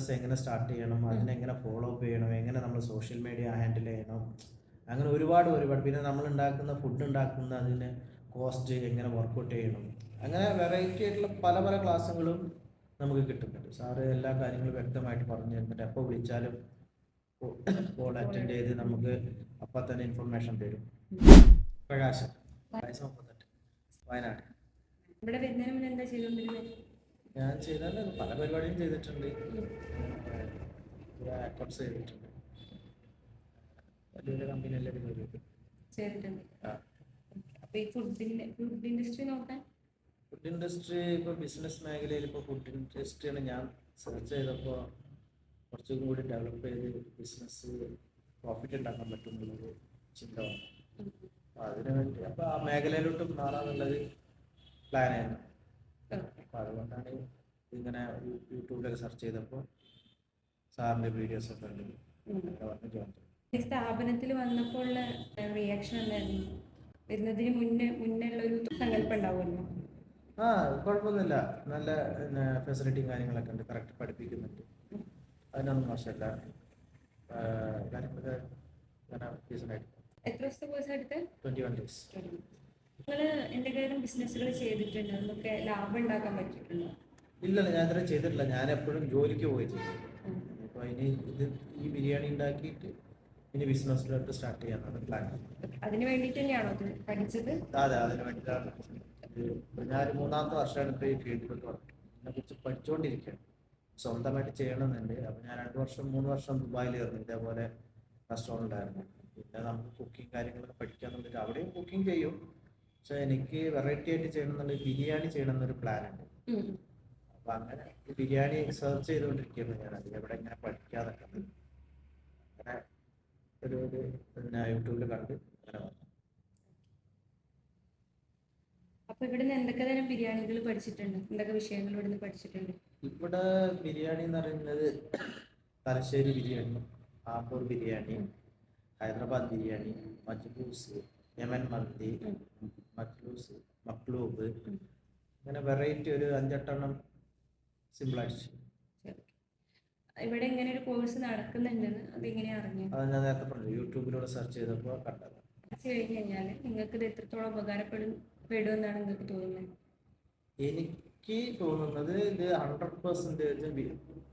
Business എങ്ങനെ start ചെയ്യണം അതിനെങ്ങനെ ഫോളോ അപ്പ് ചെയ്യണം എങ്ങനെ നമ്മൾ സോഷ്യൽ മീഡിയ ഹാൻഡിൽ ചെയ്യണം അങ്ങനെ ഒരുപാട് ഒരുപാട്. പിന്നെ നമ്മൾ ഉണ്ടാക്കുന്ന ഫുഡ് ഉണ്ടാക്കുന്ന അതിന് കോസ്റ്റ് എങ്ങനെ വർക്കൗട്ട് ചെയ്യണം അങ്ങനെ വെറൈറ്റി ആയിട്ടുള്ള പല പല ക്ലാസ്സുകളും നമുക്ക് കിട്ടുന്നുണ്ട്. സാറ് എല്ലാ കാര്യങ്ങളും വ്യക്തമായിട്ട് പറഞ്ഞു തരുന്നുണ്ട് എപ്പോൾ വിളിച്ചാലും കോൾ അറ്റൻഡ് ചെയ്ത് നമുക്ക് അപ്പം തന്നെ ഇൻഫർമേഷൻ തരും. പ്രകാശം വയസ്സ് മുപ്പത്തെട്ട് വയനാട്. ഇവിടെ വരുന്നതിന് മുന്നേ എന്താ ചെയ്തുകൊണ്ടിരുന്നത് ഞാൻ ചെയ്താൽ പല പരിപാടിയും ചെയ്തിട്ടുണ്ട്. അക്കൗണ്ട്സ് ചെയ്തിട്ടുണ്ട്. വലിയ വലിയ കമ്പനിയിലൊക്കെ ചെയ്തിട്ടുണ്ട്. അപ്പൊ ഈ ഫുഡിന്റെ ഫുഡ് ഇൻഡസ്ട്രി നോക്കാൻ? ഫുഡ് ഇൻഡസ്ട്രി ഇപ്പോൾ ബിസിനസ് മേഖലയിൽ ഇപ്പോൾ ഫുഡ് ഇൻഡസ്ട്രിയാണ് ഞാൻ സെർച്ച് ചെയ്തപ്പോൾ കുറച്ചും കൂടി ഡെവലപ്പ് ചെയ്ത് ബിസിനസ് പ്രോഫിറ്റ് ഉണ്ടാക്കാൻ പറ്റുന്നുള്ളൊരു ചിന്ത വന്നു. അതിനു വേണ്ടി അപ്പോൾ ആ മേഖലയിലോട്ട് മാറാന്നുള്ളത് പ്ലാൻ അപ്പോൾ അതുകൊണ്ടാണ് ഇങ്ങനെ യൂട്യൂബിലൊക്കെ സെർച്ച് ചെയ്തപ്പോൾ സാറിന്റെ വീഡിയോസ് ഒക്കെ ഉണ്ട് അങ്ങനെ വന്ന് ജോയിൻ ചെയ്തു. സ്ഥാപനത്തിൽ വന്നപ്പോൾ റിയാക്ഷൻ എന്തായിരുന്നു? വരുന്നതിന് മുന്നേ മുന്നേ ഉള്ള ഒരു സങ്കല്പം ഉണ്ടാവുമല്ലോ. ആ കുഴപ്പമൊന്നുമില്ല. നല്ല ഫെസിലിറ്റിയും കാര്യങ്ങളൊക്കെ ഉണ്ട്. കറക്റ്റ് പഠിപ്പിക്കുന്നുണ്ട്. അതിനൊന്നും മോശമല്ല. കാര്യങ്ങളൊക്കെ എത്ര ദിവസത്തെ കോഴ്സ് എടുത്ത് ട്വന്റി വൺ ഡേയ്സ് നിങ്ങൾ എന്തെങ്കിലും ബിസിനസ്സുകൾ ചെയ്തിട്ടുണ്ടോ? നമുക്ക് ലാഭം ഉണ്ടാക്കാൻ പറ്റിയിട്ടുണ്ടോ? ഇല്ലല്ല ഞാൻ ഇത്ര ചെയ്തിട്ടില്ല. ഞാൻ എപ്പോഴും ജോലിക്ക് പോയി ചെയ്തു അപ്പോൾ ഇനി ഇത് ഈ ബിരിയാണി ഉണ്ടാക്കിയിട്ട് ഇനി ബിസിനസ്സിലോട്ട് സ്റ്റാർട്ട് ചെയ്യാനാണ് പ്ലാൻ അതിന് വേണ്ടിയിട്ട് തന്നെയാണോ ഇത് പഠിച്ചത്? അതെ അതിന് വേണ്ടിയിട്ടാണ് ഞാൻ മൂന്നാമത്തെ വർഷമാണ് ഇപ്പോൾ ഈ ഫീൽഡിലോട്ട് വന്നത് ഇതിനെക്കുറിച്ച് പഠിച്ചുകൊണ്ടിരിക്കുകയാണ് സ്വന്തമായിട്ട് ചെയ്യണമെന്നുണ്ട്. അപ്പോൾ ഞാൻ രണ്ട് വർഷം മൂന്ന് വർഷം ദുബായിൽ ദുബായിലായിരുന്നു ഇതേപോലെ റെസ്റ്റോറന്റ് ആയിരുന്നു പിന്നെ നമുക്ക് കുക്കിംഗ് കാര്യങ്ങളൊക്കെ പഠിക്കാന്നുണ്ടെങ്കിൽ അവിടെയും കുക്കിംഗ് ചെയ്യും. പക്ഷെ എനിക്ക് വെറൈറ്റി ആയിട്ട് ചെയ്യണം എന്നുണ്ടെങ്കിൽ ബിരിയാണി ചെയ്യണം എന്നൊരു പ്ലാൻ ഉണ്ട് അപ്പൊ അങ്ങനെ ബിരിയാണി സെർച്ച് ചെയ്തുകൊണ്ടിരിക്കുന്നു ഞാൻ. അത് എവിടെ ഇങ്ങനെ പഠിക്കാതൊക്കെ അങ്ങനെ ഒരു ഒരു പിന്നെ യൂട്യൂബിൽ കണ്ട് അങ്ങനെ വന്നു. അപ്പൊ ഇവിടുന്ന് എന്തൊക്കെ തരം ബിരിയാണികൾ പഠിച്ചിട്ടുണ്ട്? എന്തൊക്കെ വിഷയങ്ങൾ ഇവിടുന്ന് പഠിച്ചിട്ടുണ്ട്? ഇവിടെ ബിരിയാണി എന്ന് പറയുന്നത് തലശ്ശേരി ബിരിയാണി ആപ്പൂർ ബിരിയാണി ഹൈദരാബാദ് ബിരിയാണി മജ്ബൂസ് യമൻ മന്തി മജ്ബൂസ് മക്ലൂബ് അങ്ങനെ വെറൈറ്റി ഒരു അഞ്ചെട്ടെണ്ണം സിമ്പിളായിട്ട് ഇവിടെ ഇങ്ങനെ ഒരു കോഴ്സ് നടക്കുന്നുണ്ടെന്ന് എങ്ങനെ അറിഞ്ഞത് അത് ഞാൻ നേരത്തെ പറഞ്ഞു യൂട്യൂബിലൂടെ സെർച്ച് ചെയ്തപ്പോൾ കണ്ടത്. പഠിച്ചു കഴിഞ്ഞ് കഴിഞ്ഞാൽ നിങ്ങൾക്ക് ഇത് എത്രത്തോളം ഉപകാരപ്പെടും പെടുമെന്നാണ് നിങ്ങൾക്ക് തോന്നുന്നത്? എനിക്ക് തോന്നുന്നത് ഇത് ഹൺഡ്രഡ് പെർസെന്റേജ്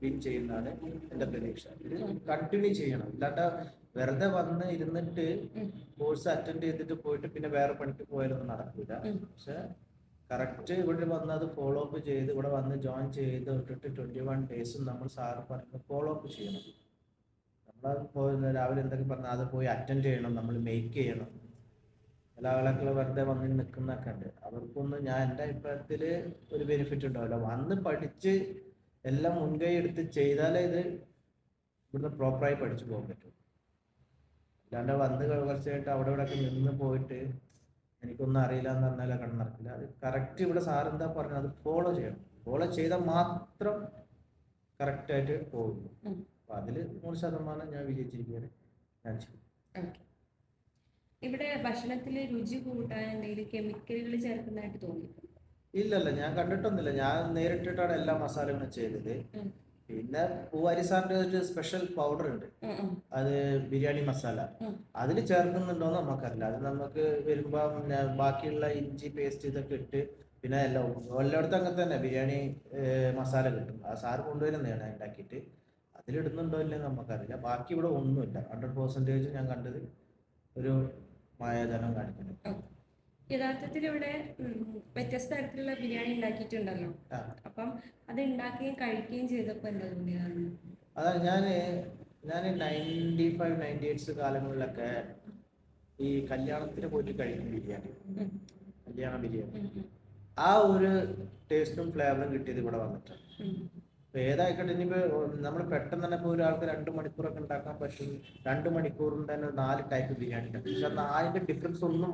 വിൻ ചെയ്യുന്നതാണ് എന്റെ പ്രതീക്ഷ. ഇത് കണ്ടിന്യൂ ചെയ്യണം. ഇല്ലാണ്ട് വെറുതെ വന്ന് ഇരുന്നിട്ട്. കോഴ്സ് അറ്റൻഡ് ചെയ്തിട്ട് പോയിട്ട് പിന്നെ വേറെ പണിക്ക് പോയാലൊന്നും നടക്കില്ല. പക്ഷെ കറക്റ്റ് ഇവിടെ വന്ന് അത് ഫോളോ അപ്പ് ചെയ്ത് ഇവിടെ വന്ന് ജോയിൻ ചെയ്ത് ഇട്ടിട്ട് ട്വന്റി വൺ ഡേയ്സും നമ്മൾ സാറ് പറഞ്ഞ് ഫോളോ അപ്പ് ചെയ്യണം. നമ്മൾ രാവിലെ എന്തൊക്കെ പറഞ്ഞാൽ അത് പോയി അറ്റൻഡ് ചെയ്യണം. നമ്മൾ മേക്ക് ചെയ്യണം. ചില വെറുതെ വന്ന് നിൽക്കുന്നൊക്കെ ഉണ്ട്. അവർക്കൊന്നും ഞാൻ എന്റെ അഭിപ്രായത്തിൽ ഒരു ബെനിഫിറ്റ് ഉണ്ടാവില്ല. വന്ന് പഠിച്ച് എല്ലാം മുൻകൈ എടുത്ത് ചെയ്താലേ ഇത് ഇവിടുന്ന് പ്രോപ്പറായി പഠിച്ചു പോകാൻ പറ്റും. അല്ലാണ്ട് വന്ന് കുറച്ചായിട്ട് അവിടെ ഇവിടെ ഒക്കെ നിന്ന് പോയിട്ട് എനിക്കൊന്നും അറിയില്ല എന്ന് പറഞ്ഞാൽ കണ്ണറക്കില്ല അത് കറക്റ്റ് ഇവിടെ സാർ എന്താ പറഞ്ഞത്? അത് ഫോളോ ചെയ്യണം. ഫോളോ ചെയ്താൽ മാത്രം കറക്റ്റായിട്ട് പോകുന്നു. അപ്പൊ അതിൽ നൂറ് ശതമാനം ഞാൻ വിജയിച്ചിരിക്കുകയാണ്. ഞാൻ ചെയ്യും. ഇവിടെ ഭക്ഷണത്തിൽ രുചി കൂട്ടാൻ എന്തെങ്കിലും കെമിക്കലുകൾ ചേർക്കുന്നതായിട്ട് തോന്നിയിട്ടുണ്ട്? ഇല്ലല്ല ഞാൻ കണ്ടിട്ടൊന്നുമില്ല. ഞാൻ നേരിട്ടിട്ടാണ് എല്ലാ മസാലകളും ചെയ്തത്. പിന്നെ പൂവരിസാറിന്റെ ഒരു സ്പെഷ്യൽ പൗഡർ ഉണ്ട്. അത് ബിരിയാണി മസാല. അതിൽ ചേർക്കുന്നുണ്ടോന്ന് നമുക്കറിയില്ല അത് നമുക്ക് വരുമ്പോ ബാക്കിയുള്ള ഇഞ്ചി പേസ്റ്റ് ഇതൊക്കെ ഇട്ട് പിന്നെ എല്ലാം എല്ലായിടത്തും അങ്ങനെ തന്നെ ബിരിയാണി മസാല കിട്ടും. ആ സാറ് കൊണ്ടുവരുന്നതാണ് ഉണ്ടാക്കിയിട്ട്. അതിലിടുന്നുണ്ടോ ഇല്ലെന്ന് നമുക്കറിയില്ല ബാക്കി ഇവിടെ ഒന്നുമില്ല. ഹൺഡ്രഡ് പെർസെന്റേജ് ഞാൻ കണ്ടത് ഒരു മായാജനം കാണിക്കുന്നത് യഥാർത്ഥത്തിൽ ഇവിടെ വ്യത്യസ്ത തരത്തിലുള്ള ബിരിയാണി ഉണ്ടാക്കിയിട്ടുണ്ടല്ലോ. അപ്പം അത് ഉണ്ടാക്കുകയും കഴിക്കുകയും ചെയ്തപ്പോൾ എന്താ തോന്നിയതാണ് അതാണ് ഞാൻ ഞാൻ നയന്റി ഫൈവ് നയന്റി എയ്റ്റ്സ് കാലങ്ങളിലൊക്കെ ഈ കല്യാണത്തിന് പോയിട്ട് കഴിക്കും ബിരിയാണി. കല്യാണ ബിരിയാണി. ആ ഒരു ടേസ്റ്റും ഫ്ലേവറും കിട്ടിയത് ഇവിടെ വന്നിട്ടാണ്. ഉം. ഇപ്പൊ ഏതായിക്കോട്ടെ ഇനിയിപ്പോ നമ്മൾ പെട്ടെന്ന് തന്നെ ഇപ്പൊ ഒരാൾക്ക് രണ്ട് മണിക്കൂറൊക്കെ ഉണ്ടാക്കാൻ പറ്റും. രണ്ട് മണിക്കൂറിന് തന്നെ നാല് ടൈപ്പ് ബിരിയാണി ഉണ്ടാക്കും. പക്ഷെ നാലിന്റെ ഡിഫറൻസ് ഒന്നും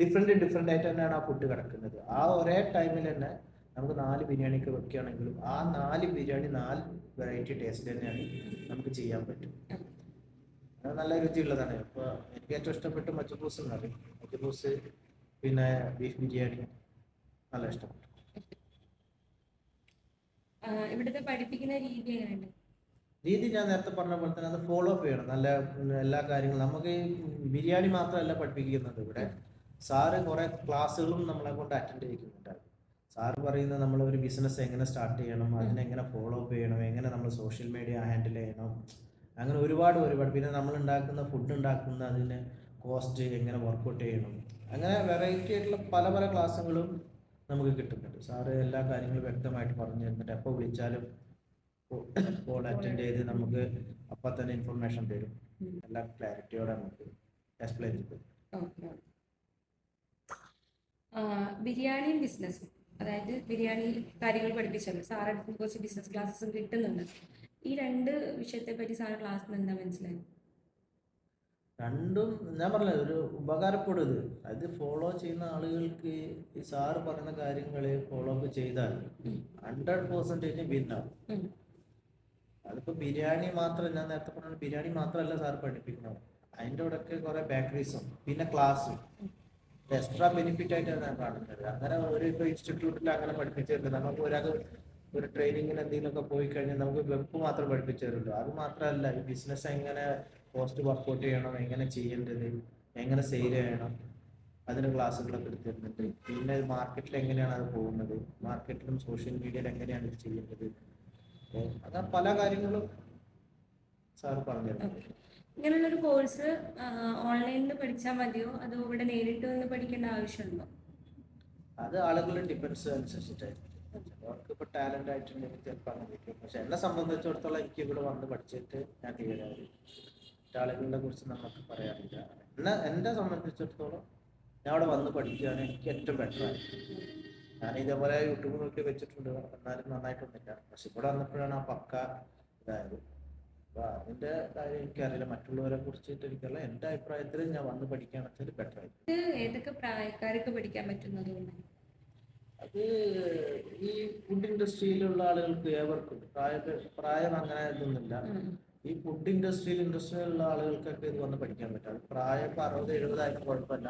ഡിഫറെന്റ് ഡിഫറെന്റ് ആയിട്ട് തന്നെയാണ് ആ ഫുഡ് കിടക്കുന്നത്. ആ ഒരേ ടൈമിൽ തന്നെ നമുക്ക് നാല് ബിരിയാണി ഒക്കെ വെക്കുകയാണെങ്കിലും ആ നാല് ബിരിയാണി നാല് വെറൈറ്റി ടേസ്റ്റ് തന്നെയാണ് നമുക്ക് ചെയ്യാൻ പറ്റും. നല്ല രുചിയുള്ളതാണ്. ഇപ്പൊ എനിക്ക് ഏറ്റവും ഇഷ്ടപ്പെട്ട മച്ചബൂസ് എന്ന് പറയും. മച്ചബൂസ് പിന്നെ ബീഫ് ബിരിയാണി നല്ല ഇഷ്ടപ്പെട്ടു. ഇവിടുത്തെ പഠിപ്പിക്കുന്ന രീതി എങ്ങനെയുണ്ട്? രീതി ഞാൻ നേരത്തെ പറഞ്ഞ പോലെ തന്നെ അത് ഫോളോ അപ്പ് ചെയ്യണം. നല്ല എല്ലാ കാര്യങ്ങളും. നമുക്ക് ബിരിയാണി മാത്രമല്ല പഠിപ്പിക്കുന്നത് ഇവിടെ. സാറ് കുറെ ക്ലാസ്സുകളും നമ്മളെ കൊണ്ട് അറ്റൻഡ് ചെയ്യിക്കുന്നുണ്ട്. സാറ് പറയുന്നത് നമ്മൾ ഒരു ബിസിനസ് എങ്ങനെ സ്റ്റാർട്ട് ചെയ്യണം അതിനെങ്ങനെ ഫോളോ അപ്പ് ചെയ്യണം എങ്ങനെ നമ്മൾ സോഷ്യൽ മീഡിയ ഹാൻഡിൽ ചെയ്യണം. അങ്ങനെ ഒരുപാട് ഒരുപാട്. പിന്നെ നമ്മൾ ഉണ്ടാക്കുന്ന ഫുഡ് ഉണ്ടാക്കുന്ന അതിന് കോസ്റ്റ് എങ്ങനെ വർക്കൗട്ട് ചെയ്യണം. അങ്ങനെ വെറൈറ്റി ആയിട്ടുള്ള പല പല ക്ലാസ്സുകളും നമുക്ക് കിട്ടുന്നുണ്ട്. സാറ് എല്ലാ കാര്യങ്ങളും വ്യക്തമായിട്ട് പറഞ്ഞു തരുന്നുണ്ട് എപ്പോൾ വിളിച്ചാലും കോൾ അറ്റൻഡ് ചെയ്ത് നമുക്ക് അപ്പം തന്നെ ഇൻഫർമേഷൻ തരും. എല്ലാ ക്ലാരിറ്റിയോടെ നമുക്ക് എക്സ്പ്ലെയിൻ ചെയ്തു ബിരിയാണിയും ബിസിനസ്സും. അതായത് ബിരിയാണി കാര്യങ്ങൾ പഠിപ്പിച്ചല്ലോ. സാറെടുത്ത് കുറച്ച് ബിസിനസ് ക്ലാസ്സസും കിട്ടുന്നുണ്ട്. ഈ രണ്ട് വിഷയത്തെ പറ്റി സാറ് ക്ലാസ്സിൽ എന്താ മനസ്സിലായത്? രണ്ടും ഞാൻ പറഞ്ഞ ഒരു ഉപകാരപ്പെടും ഇത്. അത് ഫോളോ ചെയ്യുന്ന ആളുകൾക്ക് ഈ സാറ് പറയുന്ന കാര്യങ്ങളെ ഫോളോ അപ്പ് ചെയ്താൽ. ഹൺഡ്രഡ് പെർസെന്റേജ് ഭിന്നാവും. അതിപ്പോ ബിരിയാണി മാത്രം ഞാൻ നേരത്തെ പറഞ്ഞ ബിരിയാണി മാത്രമല്ല സാർ പഠിപ്പിക്കുന്നത്. അതിന്റെ കൂടെയൊക്കെ കുറെ ബേക്കറീസും പിന്നെ ക്ലാസ്സും എക്സ്ട്രാ ബെനിഫിറ്റ് ആയിട്ടാണ് ഞാൻ കാണുന്നത്. അങ്ങനെ ഒരു ഇപ്പോൾ ഇൻസ്റ്റിറ്റ്യൂട്ടിൽ അങ്ങനെ പഠിപ്പിച്ചിട്ടുണ്ട് നമുക്ക് ഒരാൾക്ക് ഒരു ട്രെയിനിങ്ങിന് എന്തെങ്കിലുമൊക്കെ പോയി കഴിഞ്ഞാൽ നമുക്ക് വെപ്പ് മാത്രം പഠിപ്പിച്ചു തരുള്ളൂ അത് മാത്രമല്ല ഈ ബിസിനസ് എങ്ങനെ കോസ്റ്റ് വർക്കൗട്ട് ചെയ്യണം എങ്ങനെ ചെയ്യേണ്ടത് എങ്ങനെ സെയിൽ ചെയ്യണം അതിന് ക്ലാസ്സുകളൊക്കെ എടുത്തിരുന്നുണ്ട് പിന്നെ മാർക്കറ്റിൽ എങ്ങനെയാണ് അത് പോകുന്നത്? മാർക്കറ്റിലും സോഷ്യൽ മീഡിയയിൽ എങ്ങനെയാണ് ഇത് ചെയ്യേണ്ടത്? അങ്ങനെ പല കാര്യങ്ങളും സാർ പറഞ്ഞു തരുന്നുണ്ട് ഇങ്ങനെയുള്ളൊരു കോഴ്സ് ഓൺലൈനിൽ പഠിച്ചാൽ മതിയോ? അതോ ഇവിടെ നേരിട്ട് വന്ന് പഠിക്കേണ്ട ആവശ്യമുണ്ടോ? അത് ആളുകളുടെ ഡിപ്പെൻസ് അനുസരിച്ചിട്ടായിരിക്കും. ചിലവർക്ക് ഇപ്പോൾ ടാലന്റ് ആയിട്ടുണ്ടെങ്കിൽ ചിലപ്പോൾ അങ്ങനെ പക്ഷെ എന്നെ സംബന്ധിച്ചിടത്തോളം എനിക്ക് ഇവിടെ വന്ന് പഠിച്ചിട്ട് ഞാൻ ക്ലിയർ ആളുകളെ കുറിച്ച് നമുക്ക് പറയാറില്ല എന്നെ എന്നെ സംബന്ധിച്ചിടത്തോളം ഞാൻ അവിടെ വന്ന് പഠിക്കുകയാണ് എനിക്ക് ഏറ്റവും ബെറ്റർ ഞാൻ ഇതേപോലെ യൂട്യൂബ് നോക്കി വെച്ചിട്ടുണ്ട്. എന്നാലും നന്നായിട്ടൊന്നുമില്ല. പക്ഷെ ഇവിടെ വന്നപ്പോഴാണ് ആ പക്ക ഇതായത്. അപ്പോൾ അതിന്റെ കാര്യം എനിക്കറിയില്ല. മറ്റുള്ളവരെ കുറിച്ചിട്ട് എനിക്കറിയില്ല. എന്റെ അഭിപ്രായത്തിൽ ഞാൻ വന്ന് പഠിക്കാൻ വെച്ചാൽ ബെറ്റർ ആയി. ഏതൊക്കെ പ്രായക്കാർക്ക് പഠിക്കാൻ പറ്റുന്നതുകൊണ്ട് അത് ഈ ഫുഡ് ഇൻഡസ്ട്രിയിലുള്ള ആളുകൾക്ക് ഏവർക്കും. പ്രായ പ്രായം അങ്ങനെ ഇതൊന്നുമില്ല. ഈ ഫുഡ് ഇൻഡസ്ട്രിയിൽ ഇൻഡസ്ട്രിയിലുള്ള ആളുകൾക്കൊക്കെ ഇത് വന്ന് പഠിക്കാൻ പറ്റും. പ്രായം ഇപ്പൊ അറുപത് എഴുപതായിട്ട് കുഴപ്പമില്ല.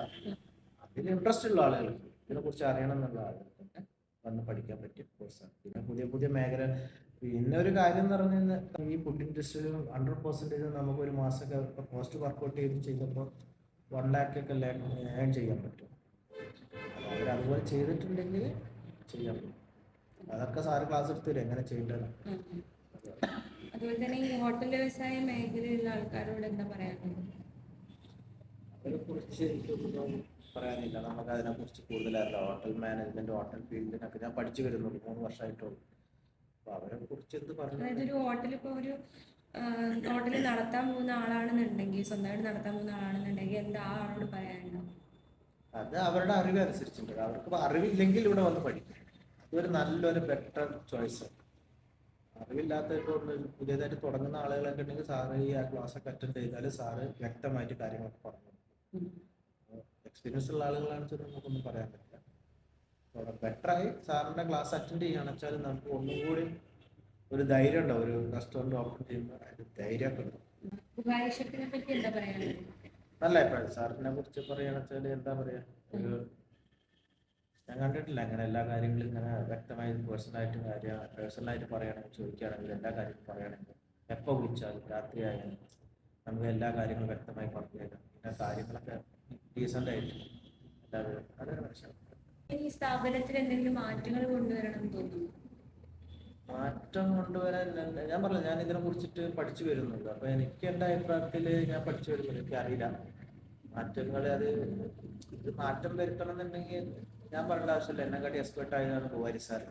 അതിൽ ഇൻട്രസ്റ്റ് ഉള്ള ആളുകൾക്ക് ഇതിനെ കുറിച്ച് അറിയണം എന്നുള്ള ആളുകൾക്കൊക്കെ വന്ന് പഠിക്കാൻ പറ്റിയ കോഴ്സാണ് പിന്നെ പുതിയ പുതിയ മേഖല പിന്നെ ഒരു കാര്യം എന്ന് പറഞ്ഞു കഴിഞ്ഞാൽ ഈ ഫുഡ് ഇൻഡസ്ട്രിയിൽ ഹൺഡ്രഡ് പെർസെന്റേജ് നമുക്ക് ഒരു മാസമൊക്കെ പോസ്റ്റ് വർക്കൗട്ട് ചെയ്ത് ചെയ്തപ്പോൾ വൺ ലാക്ക് ഒക്കെ ഏൺ ചെയ്യാൻ പറ്റും. അവർ അതുപോലെ ചെയ്തിട്ടുണ്ടെങ്കിൽ ചെയ്യാൻ പറ്റും. അതൊക്കെ സാറ് ക്ലാസ് എടുത്തു തരും. എങ്ങനെ ചെയ്യേണ്ടത് അതുപോലെ തന്നെ ഈ ഹോട്ടൽ വ്യവസായ മേഖലയിലുള്ള ആൾക്കാരോട് എന്താ പറയാനുള്ളത്? അതിനെ കുറിച്ച് എനിക്കൊന്നും പറയാനില്ല. നമുക്ക് അതിനെ കുറിച്ച് കൂടുതലല്ല ഹോട്ടൽ മാനേജ്മെന്റ് ഹോട്ടൽ ഫീൽഡിനൊക്കെ ഞാൻ പഠിച്ചു വരുന്നുള്ളൂ. മൂന്ന് വർഷമായിട്ടുള്ളൂ. അപ്പൊ അവരെ കുറിച്ച് എന്ത് അതായത് പറഞ്ഞു ഒരു ഹോട്ടൽ ഇപ്പൊ ഒരു ഹോട്ടൽ നടത്താൻ പോകുന്ന ആളാണെന്നുണ്ടെങ്കിൽ സ്വന്തമായിട്ട് നടത്താൻ പോകുന്ന ആളാണെന്നുണ്ടെങ്കിൽ എന്താ ആ ആളോട് പറയാനുണ്ടോ അത് അവരുടെ അറിവ് അനുസരിച്ചിട്ടുണ്ട്. അവർക്ക് അറിവില്ലെങ്കിൽ ഇവിടെ വന്ന് പഠിക്കും. അതൊരു നല്ലൊരു ബെറ്റർ ചോയ്സ് അറിവില്ലാത്ത ഇപ്പോൾ പുതിയതായിട്ട് തുടങ്ങുന്ന ആളുകളൊക്കെ ഉണ്ടെങ്കിൽ സാറ് ഈ ആ ക്ലാസ് ഒക്കെ അറ്റൻഡ് ചെയ്താൽ സാറ് വ്യക്തമായിട്ട് കാര്യങ്ങളൊക്കെ പറഞ്ഞു എക്സ്പീരിയൻസ് ഉള്ള ആളുകളാണെന്ന് വെച്ചാൽ നമുക്കൊന്നും പറയാൻ പറ്റില്ല. ബെറ്ററായി സാറിന്റെ ക്ലാസ് അറ്റൻഡ് ചെയ്യുകയാണെന്ന് വെച്ചാൽ നമുക്ക് ഒന്നും കൂടി ഒരു ധൈര്യം ഉണ്ടാവും. ഒരു റെസ്റ്റോറന്റ് ഓപ്പൺ ചെയ്യുമ്പോൾ അതിന്റെ ധൈര്യമൊക്കെ ഉണ്ടാവും. നല്ല അഭിപ്രായം സാറിനെ കുറിച്ച് പറയുകയാണെന്ന് വെച്ചാൽ എന്താ പറയാ? ഒരു ഞാൻ കണ്ടിട്ടില്ല. അങ്ങനെ എല്ലാ കാര്യങ്ങളും ഇങ്ങനെ വ്യക്തമായി പേഴ്സണലായിട്ട് കാര്യം പേഴ്സണലായിട്ട് പറയുകയാണെങ്കിൽ ചോദിക്കുകയാണെങ്കിൽ എല്ലാ കാര്യങ്ങളും പറയുകയാണെങ്കിൽ എപ്പോൾ വിളിച്ചാലും രാത്രിയായാലും നമുക്ക് എല്ലാ കാര്യങ്ങളും വ്യക്തമായി പറഞ്ഞു തരാം പിന്നെ കാര്യങ്ങളൊക്കെ ഡീസന്റ് ആയിട്ട് എല്ലാവരും അതൊരു മനസ്സിലാവും ഈ സ്ഥാപനത്തിൽ എന്തെങ്കിലും മാറ്റങ്ങൾ കൊണ്ടുവരണം എന്ന് തോന്നുന്നു? മാറ്റം കൊണ്ടുവരാൻ ഞാൻ- ഞാൻ പറഞ്ഞു ഞാൻ ഇതിനെ കുറിച്ചിട്ട് പഠിച്ചു വരുന്നുണ്ട്. അപ്പൊ എനിക്ക് എന്റെ അഭിപ്രായത്തിൽ ഞാൻ പഠിച്ചു വരുന്നുണ്ട്. എനിക്ക് അറിയില്ല മാറ്റങ്ങൾ അത് ഇത് മാറ്റം വരുത്തണം എന്നുണ്ടെങ്കിൽ ഞാൻ പറയേണ്ട ആവശ്യമില്ല. എന്നെക്കാട്ടി എക്സ്പെർട്ട് ആയതാണ് ഗോവാരി സാർ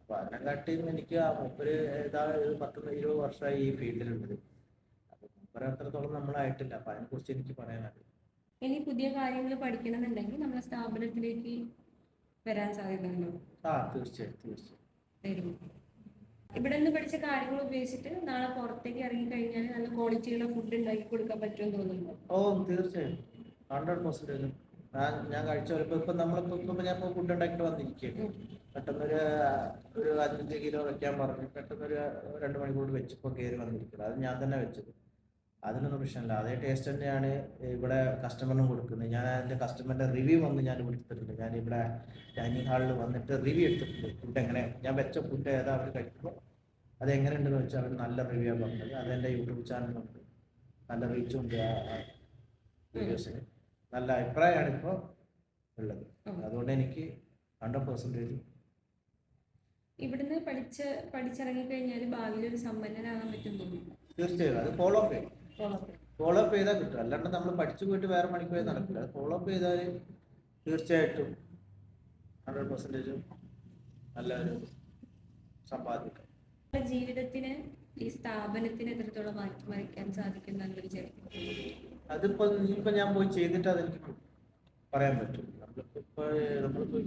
അപ്പൊ അതിനെക്കാട്ടിയും എനിക്ക് ആ മൂപ്പര് ഏതാ ഒരു പത്ത് ഇരുപത് വർഷമായി ഈ ഫീൽഡിലുണ്ട് അപ്പൊ മൂപ്പര് അത്രത്തോളം നമ്മളായിട്ടില്ല അപ്പൊ അതിനെ കുറിച്ച് എനിക്ക് പറയാനുണ്ട് ഇനി പുതിയ കാര്യങ്ങൾ പഠിക്കണമെന്നുണ്ടെങ്കിൽ നമ്മുടെ സ്ഥാപനത്തിലേക്ക് വരാൻ സാധ്യതയുണ്ടോ? ആ തീർച്ചയായും തീർച്ചയായും. ഇവിടെ നിന്ന് പഠിച്ച കാര്യങ്ങൾ ഉപയോഗിച്ചിട്ട് നാളെ പുറത്തേക്ക് ഇറങ്ങി കഴിഞ്ഞാൽ നല്ല ക്വാളിറ്റിയുള്ള ഫുഡ് ഉണ്ടാക്കി കൊടുക്കാൻ പറ്റുമെന്ന് തോന്നുന്നു ഓ തീർച്ചയായും. ഹൺഡ്രഡ് പെർസെന്റേജ് ഞാൻ ഞാൻ കഴിച്ച. ഒരു ഇപ്പൊ നമ്മളിപ്പോ ഇപ്പൊ ഞാൻ ഇപ്പൊ ഫുഡ് ഉണ്ടാക്കിയിട്ട് വന്നിരിക്കുകയാണ്. പെട്ടെന്നൊരു ഒരു അഞ്ച് കിലോ വെക്കാൻ പറഞ്ഞു. പെട്ടെന്നൊരു രണ്ട് മണിക്കൂർ വെച്ചപ്പോൾ കയറി വന്നിരിക്കുന്നത് അത് ഞാൻ തന്നെ വെച്ചത് അതിനൊന്നും പ്രശ്നമില്ല. അതേ ടേസ്റ്റ് തന്നെയാണ് ഇവിടെ കസ്റ്റമറിനും കൊടുക്കുന്നത്. ഞാൻ അതിന്റെ കസ്റ്റമറിന്റെ റിവ്യൂ വന്ന് ഞാൻ വിളിച്ചിട്ടുണ്ട്. ഞാൻ ഇവിടെ ഡൈനിങ് ഹാളിൽ വന്നിട്ട് റിവ്യൂ എടുത്തിട്ടുണ്ട് ഫുഡ് എങ്ങനെ. ഞാൻ വെച്ച ഫുഡ് ഏതാ അവർ കഴിക്കുമ്പോൾ അത് എങ്ങനെയുണ്ടെന്ന് വെച്ചാൽ അവർ നല്ല റിവ്യൂ ആണ് പറഞ്ഞത്. അതെന്റെ യൂട്യൂബ് ചാനലുണ്ട് നല്ല റീച്ചും ഉണ്ട് വീഡിയോസിന് നല്ല അഭിപ്രായമാണ് ഇപ്പോൾ ഉള്ളത്. അതുകൊണ്ട് എനിക്ക് ഹൺഡ്രഡ് പെർസെന്റേജ് ഇവിടുന്ന് പഠിച്ച് പഠിച്ചിറങ്ങി കഴിഞ്ഞാൽ ഭാവിയിൽ ഒരു സമ്പന്നനാകാൻ പറ്റും തോന്നുന്നു. തീർച്ചയായും. അത് ഫോളോ അപ്പ് ചെയ്യും. ഫോളോ അപ്പ് ചെയ്താൽ കിട്ടും. അല്ലാണ്ട് നമ്മൾ പഠിച്ചു പോയിട്ട് വേറെ പണിക്ക് പോയി നടക്കില്ല. അത് ഫോളോ അപ്പ് ചെയ്താൽ തീർച്ചയായിട്ടും ഹൺഡ്രഡ് പെർസെന്റേജ് നല്ലൊരു സമ്പാദിക്കാം ജീവിതത്തിന് ഈ സ്ഥാപനത്തിന് എത്രത്തോളം മാറ്റി മറിക്കാൻ സാധിക്കും എന്നൊരു വിചാരിക്കും അതിപ്പോ ഇനിയിപ്പോ ഞാൻ പോയി ചെയ്തിട്ട് അതെനിക്ക് പറയാൻ പറ്റും. നമ്മളിപ്പോ നമ്മൾ നമ്മളിപ്പോ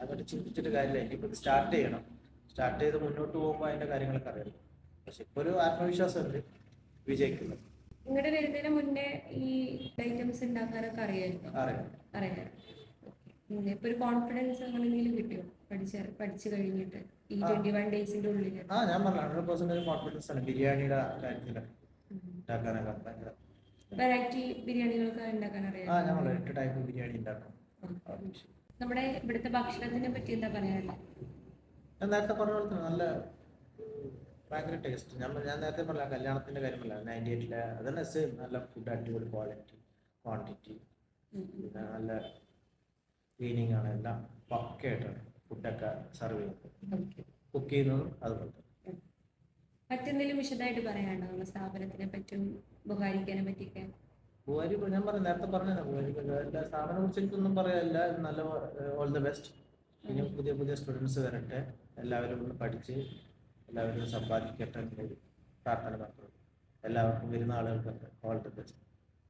അങ്ങോട്ട് ചിന്തിച്ചിട്ട് കാര്യമില്ല. ഇനിയിപ്പോ സ്റ്റാർട്ട് ചെയ്യണം. സ്റ്റാർട്ട് ചെയ്ത് മുന്നോട്ട് പോകുമ്പോൾ അതിന്റെ കാര്യങ്ങളൊക്കെ അറിയാം പക്ഷെ ഇപ്പൊ ഒരു ആത്മവിശ്വാസം ഉണ്ട് വിജയിക്കുന്നത്. നിങ്ങളുടെ വരുന്നതിന് മുന്നേ ഈ ഐറ്റംസ് ഉണ്ടാക്കാനൊക്കെ അറിയാമായിരുന്നു? അറിയാം. അറിയാം. പിന്നെ ഇപ്പൊ ഒരു കോൺഫിഡൻസ് അങ്ങനെ എന്തെങ്കിലും കിട്ടിയോ? പഠിച്ച പഠിച്ചു കഴിഞ്ഞിട്ട് ഈ. ട്വന്റി വൺ ഡേയ്സിന്റെ ഉള്ളിൽ ആ ഞാൻ പറഞ്ഞു ഹൺഡ്രഡ് പെർസെന്റ് കോൺഫിഡൻസ് ആണ്. ബിരിയാണിയുടെ കാര്യത്തിലൊക്കെ ഉണ്ടാക്കാനൊക്കെ ഭയങ്കര വെറൈറ്റി ബിരിയാണികളൊക്കെ ഉണ്ടാക്കാൻ അറിയാം. ആ ഞങ്ങൾ എട്ട് ടൈപ്പ് ബിരിയാണി ഉണ്ടാക്കും. നമ്മുടെ ഇവിടുത്തെ ഭക്ഷണത്തിനെ പറ്റി എന്താ പറയാനുള്ളത്? ഞാൻ നേരത്തെ പറഞ്ഞ പോലെ തന്നെ നല്ല ഭയങ്കര ടേസ്റ്റ് ഞാൻ ഞാൻ നേരത്തെ പറഞ്ഞ കല്യാണത്തിന്റെ കാര്യമല്ല? നയന്റി എയ്റ്റിലെ അതന്നെ സെയിം നല്ല ഫുഡ് അടിപൊളി ക്വാളിറ്റി ക്വാണ്ടിറ്റി പിന്നെ നല്ല ക്ലീനിങ് ആണ്. എല്ലാം പക്കയായിട്ടാണ് ഫുഡൊക്കെ സെർവ് ചെയ്യുന്നത്. കുക്ക് ചെയ്യുന്നതും അതുപോലെ മറ്റെന്തെങ്കിലും വിശദമായിട്ട് പറയാനുണ്ടോ? നമ്മുടെ സ്ഥാപനത്തിനെ പറ്റും ബുഹാരിക്കാനെ പറ്റിയൊക്കെ? ഇപ്പൊ ഞാൻ പറഞ്ഞു നേരത്തെ പറഞ്ഞ എല്ലാ സ്ഥാപനം കുറിച്ച് എനിക്കൊന്നും പറയാനില്ല. നല്ല ഓൾ ദ ബെസ്റ്റ് ഇനി പുതിയ പുതിയ സ്റ്റുഡൻസ് വരട്ടെ. എല്ലാവരും ഒന്ന് പഠിച്ച് എല്ലാവരും സമ്പാദിക്കട്ടെ പ്രാർത്ഥന മാത്രമേ എല്ലാവർക്കും വരുന്ന ആളുകൾക്ക് ഓൾ ദ ബെസ്റ്റ്